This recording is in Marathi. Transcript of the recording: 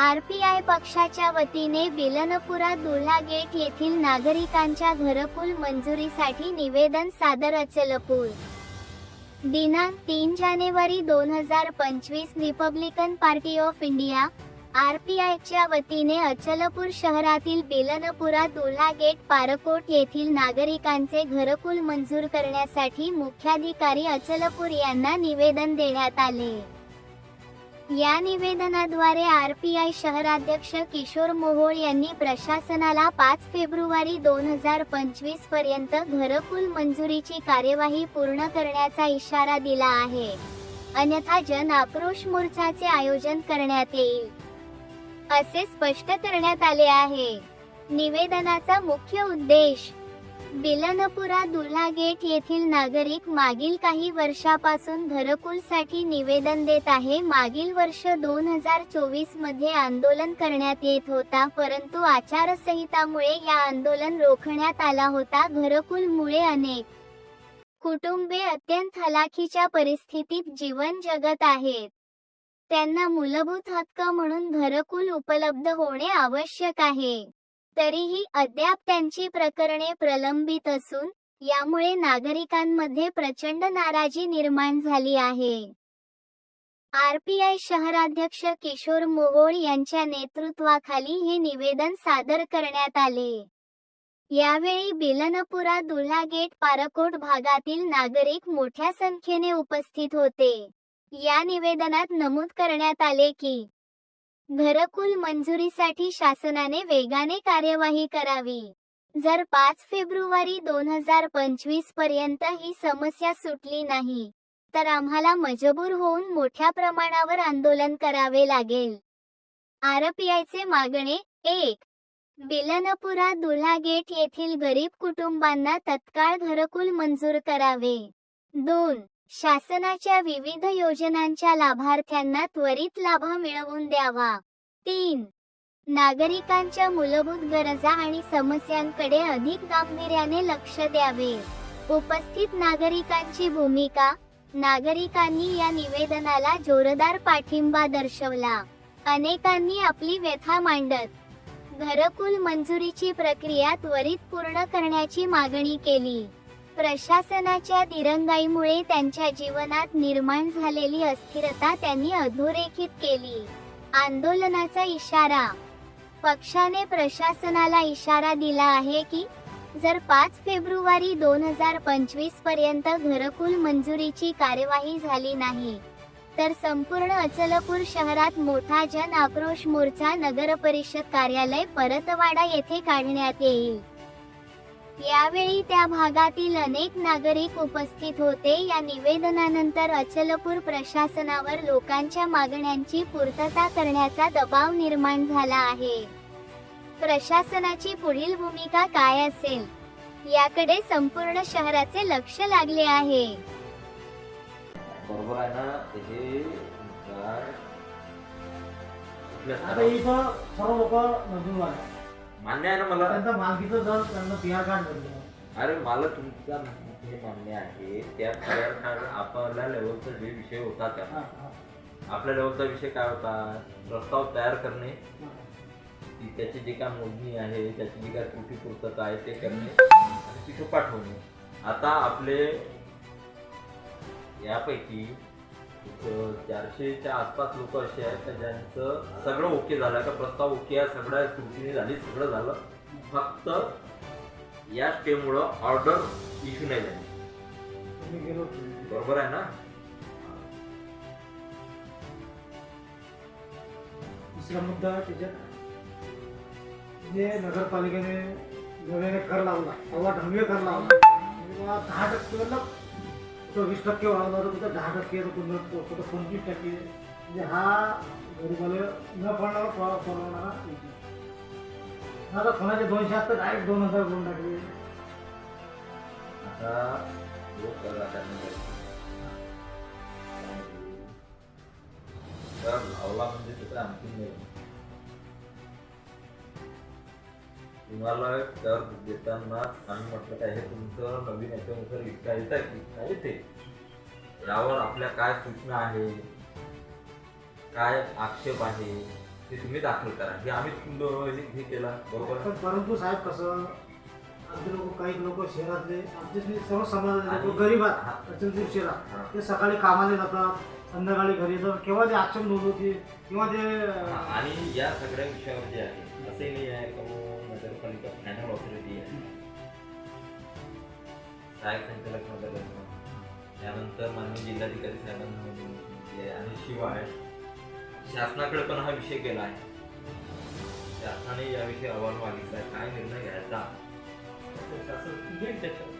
आरपीआय पक्षाच्या वतीने बेलनपुरा दुल्हा गेट येथील नागरिकांच्या घरकुल मंजुरीसाठी निवेदन सादर अचलपूर. दिनांक तीन जानेवारी दोन हजार पंचवीस रिपब्लिकन पार्टी ऑफ इंडिया आरपीआयच्या वतीने अचलपूर शहरातील बेलनपुरा दुल्हा गेट पारकोट येथील नागरिकांचे घरकुल मंजूर करण्यासाठी मुख्याधिकारी अचलपूर यांना निवेदन देण्यात आले. या निवेदनाद्वारे आरपीआय शहराध्यक्ष किशोर मोहोळ यांनी प्रशासनाला पाच फेब्रुवारी दोन हजार पंचवीसपर्यंत घरकुल मंजुरीची कार्यवाही पूर्ण करण्याचा इशारा दिला आहे. अन्यथा जन आक्रोश मोर्चाचे आयोजन करण्यात येईल. असे स्पष्ट करण्यात आले आहे. निवेदनाचा मुख्य उद्देश बिलनपुरा दुल्हा गेट येथील नागरिक मागील काही वर्षापासून घरकुलसाठी निवेदन देत आहे. मागील वर्ष दोन हजार चोवीसमध्ये आंदोलन करण्यात येत होता परंतु आचारसंहितामुळे या आंदोलन रोखण्यात आला होता. घरकुलमुळे अनेक कुटुंबे अत्यंत हलाखीच्या परिस्थितीत जीवन जगत आहेत. त्यांना मूलभूत हक्क म्हणून घरकुल उपलब्ध होणे आवश्यक आहे. तरीही अद्याप त्यांची प्रकरणे प्रलंबित असून यामुळे नागरिकांमध्ये प्रचंड नाराजी निर्माण झाली आहे. आरपीआय शहराध्यक्ष किशोर मोहोळ यांच्या नेतृत्वाखाली हे निवेदन सादर करण्यात आले. यावेळी बिलनपुरा दुल्हा गेट पारकोट भागातील नागरिक मोठ्या संख्येने उपस्थित होते. या निवेदनात नमूद करण्यात आले की घरकुल मंजुरीसाठी शासनाने वेगाने कार्यवाही करावी. जर पाच फेब्रुवारी दोन हजार पंचवीसपर्यंत ही समस्या सुटली नाही तर आम्हाला मजबूर होऊन मोठ्या प्रमाणावर आंदोलन करावे लागेल. आरपीआयचे मागणे एक. बिलनपुरा दुल्हा गेट येथील गरीब कुटुंबांना तत्काळ घरकुल मंजूर करावे. दोन. शासनाच्या विविध योजनांच्या लाभार्थ्यांना त्वरित लाभ मिळवून द्यावा. तीन. नागरिकांच्या मूलभूत गरजा आणि समस्यांकडे अधिक गांभीर्याने लक्ष द्यावे. उपस्थित नागरिकांची भूमिका नागरिकांनी या निवेदनाला जोरदार पाठिंबा दर्शवला. अनेकांनी आपली व्यथा मांडत घरकुल मंजुरीची प्रक्रिया त्वरित पूर्ण करण्याची मागणी केली. प्रशासनाच्या दिरंगाईमुळे त्यांच्या जीवनात निर्माण झालेली अस्थिरता त्यांनी अधोरेखित केली. आंदोलनाचा इशारा. पक्षाने प्रशासनाला इशारा दिला आहे की जर पाच फेब्रुवारी दोन हजार पंचवीसपर्यंत घरकुल मंजुरीची कार्यवाही झाली नाही तर संपूर्ण अचलपूर शहरात मोठा जन आक्रोश मोर्चा नगर परिषद कार्यालय परतवाडा येथे काढण्यात येईल. यावेळी त्या भागातील अनेक नागरिक उपस्थित होते. या निवेदनानंतर अचलपूर प्रशासनावर लोकांच्या मागण्यांची पूर्तता करण्याचा दबाव निर्माण झाला आहे. प्रशासनाची पुढील भूमिका काय असेल? याकडे संपूर्ण शहराचे लक्ष लागले आहे. बरोबर आहे ना? हे सर्व लोक मान्य आहे ना मला? त्यांचं मालकीचं जर त्यांना पी आर कार्ड भेटलं अरे मला तुमचा हे मान्य आहे. त्या कार्ड आपल्या लेवलचा जे विषय होता त्या. हा, हा, आपल्या लेवलचा विषय काय होता? प्रस्ताव तयार करणे. हा. ती त्याची जी काय मोजणी आहे त्याची जी काय त्रुटी पूर्तता आहे ते करणे आणि तिथं पाठवणे. आता आपले यापैकी चारशेच्या आसपास लोक असे आहेत का ज्यांचं सगळं ओके झालं का प्रस्ताव ओके आहे सगळ्या त्रुटीने झाली सगळं झालं. फक्त या स्टेमुळं ऑर्डर इश्यू नाही झाली. बरोबर आहे ना? दुसरा मुद्दा त्याच्यात जे नगरपालिकेने नव्याने कर लावला अव्वा ढंगे कर लावला दहा टक्केला कुठं वीस टक्के वाढवला तर कुठं दहा टक्के तर कुठं कुठं पंचवीस टक्के म्हणजे हा गरीबाला न पडणारा प- परवडणारा विषय. आता कोणाचे दोनशे असतात डायरेक्ट दोन हजार करून टाकले आता लोक कर आकारण्यासाठी कर लावला म्हणजे त्याचा अंतिम नाही तुम्हाला कर देताना आम्ही म्हटलं काय हे तुमचं नवीन याच्यानुसार विकता येत आहे विकता येते यावर आपल्या काय सूचना आहे? काय आक्षेप आहे? ते तुम्ही दाखल करा. हे आम्ही हे केला. बरोबर? पण परंतु साहेब कसं आमचे लोक काही लोक शहरातले आमचे जे सर्व समाजातले लोक गरीब. आहेत शहरात. ते सकाळी कामाला जातात संध्याकाळी घरी येतात. केव्हा ते ऍक्शन नोंदवतील किंवा ते आणि या सगळ्या विषयावर जे आहे असंही नाही आहे का बुवा नगरपालिका फायनल ऑथॉरिटी आहे सहाय्यक संचालक नगर त्यानंतर माननीय जिल्हाधिकारी साहेबांना निवडणूक आहे आणि शिवाय शासनाकडे पण हा विषय गेला आहे. शासनाने याविषयी अहवाल मागितला आहे. काय निर्णय घ्यायचा? शासन घेईल त्याच्यावर